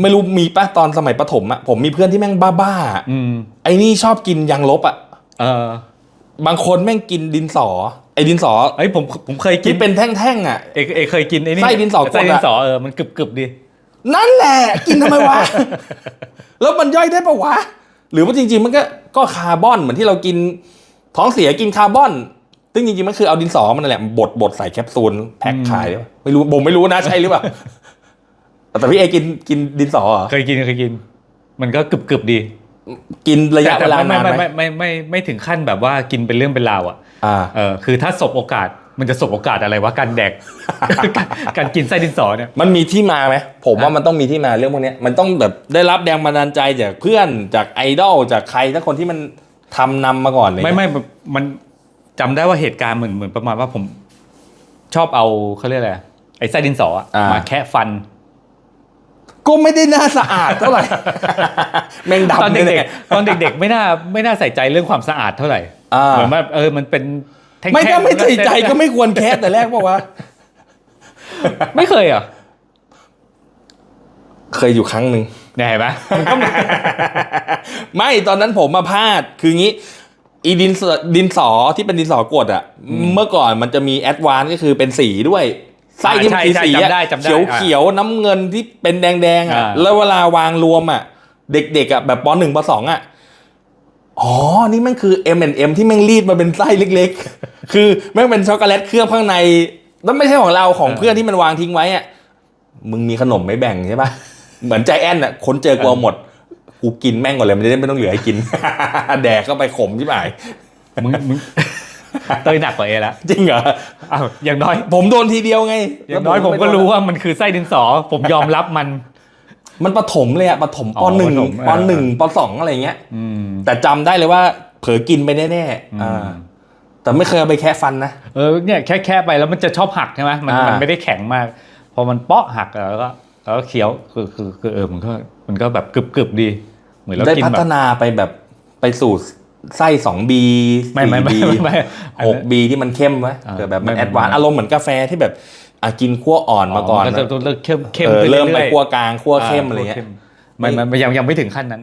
ไม่รู้มีปะตอนสมัยประถมอะผมมีเพื่อนที่แม่งบ้าๆอะอืมไอ้นี่ชอบกินยางลบอะเออบางคนแม่งกินดินสอ ไอ้ดินสอเอ้ยผมผมเคยกิที่นเป็นแท่งๆอะเอกเอกเคยกินไอ้นี่ไส้ดินสอกดอะ ไส้ดินสอเออมันกรึบกรึบๆดี นั่นแหละ กินทำไมวะ แล้วมันย่อยได้ปะวะ หรือว่าจริง ๆ มันก็ก็คาร์บอนเหมือนที่เรากินท้องเสียกินคาร์บอน ซึ่งจริงๆมันคือเอาดินสอมันนั่นแหละบดบดใส่แคปซูลแพ็คขาย ไม่รู้ผมไม่รู้นะใช่หรือเปล่า แต่พี่เอกินกินดินสอเหรอเคยกินเคยกิน มันก็กรึบกรึบๆดีกินระยะแต่เวลาไม่นานไม่ไหมไม่ไม่ไม่ไม่ถึงขั้นแบบว่ากินเป็นเรื่องเป็นราวอะอ่า เออคือถ้าสบโอกาสมันจะสบโอกาสอะไรวะการแดก การการกินไส้ดินสอเนี่ย มันมีที่มาไหมผมว่ามันต้องมีที่มาเรื่องพวกเนี้ยมันต้องแบบได้รับแรงบันดาลใจจากเพื่อนจากไอดอลจากใครสักคนที่มันทำนำมาก่อนเลยไม่ไม่มันจำได้ว่าเหตุการณ์เหมือนเหมือนประมาณว่าผม ชอบเอาเขาเรียกอะไรไอ้ไส้ดินสออะมาแคะฟัน ก็ไม่ได้น่าสะอาดเท่าไหร่แมงตอนดำเด็เนี่ยกๆตอนเด็กๆไม่น่าไม่น่าใส่ใจเรื่องความสะอาดเท่าไหร่อ่าเหมือนว่าเออมันเป็นแท่งๆไม่ถ้าไม่ใส่ใจแล้วก็ไม่ควรแคสแต่แรกบอกว่า ไม่เคยเหรอะเคยอยู่ครั้งหนึ่งเนี่ยเห็นไหมมันก็ไม่ตอนนั้นผมมาพลาดคืองี้ อีดินสอดินสอที่เป็นดินสอกดอะ เมื่อก่อนมันจะมีแอดวานก็คือเป็นสีด้วย ไส้ที่มันใช่สีใช่สีอะจำได้จำได้เขียวเขียวๆน้ำเงินที่เป็นแดงแดงๆอะอ่าแล้วเวลาวางรวมอะ เด็กๆอะแบบปหนึ่งปสองอะอ๋อ นี่มันคือ M&M ที่แม่งรีดมาเป็นไส้เล็ก ๆ คือแม่งเป็นช็อกโกแลตเคลือบข้างในแล้วไม่ใช่ของเราของเพื่อนที่มันวางทิ้งไว้อะมึงมีขนมไม่แบ่งใช่ปะเหมือนใจแอนอะคนเจอกลัวหมดกูกินแม่งก่อนเลยมันจะได้ไม่ต้องเหลือให้กิน แดกเข้าไปขมใช่ไหมมึงมึง เตยหนักกว่าเอละจริงเหรออ้าวอย่างน้อย ผมโดนทีเดียวไงอย่างน้อยผมก็รู้ว่ามันคือไส้ดินสอ ผมยอมรับมัน มันปฐมเลยอะปฐมอ๋ปอหนึ่งประถมปเออหนึ่งปสองอะไรเงี้ยอืมแต่จำได้เลยว่า เผลอกินไปแน่ๆอ่าแต่ไม่เคยเอาไปแคะฟันนะเออเนี่ยแค่แค่ไปแล้วมันจะชอบหักใช่ไหมมันอ่ามัมันไม่ได้แข็งมาก พอมันเปาะหักแล้วก็แล้วก็เคี้ยวคือคือคือเออมันก็มันก็แบบกรึบกรึบๆดี เหมือนเราได้กินพัแบฒบนาไปแบบไปสู่ ไส้สองบีไม่ไม่ไม่บีไม่ไม่อันหนั้นกบีที่มันเข้มไว้อ่าเกิดแบบมันไม่แอดวานไม่อารมณ์เหมือนกาแฟที่แบบอะกินขั้วอ่อนมาก่อนก็จะเริ่มเข้มเข้มเออขึ้นเริ่มไปอยๆขั้วกลางขั้วเข้มาอะไรเงี้ยขั้วข้มมันมันมันยังยังไม่ถึงขั้นนั้น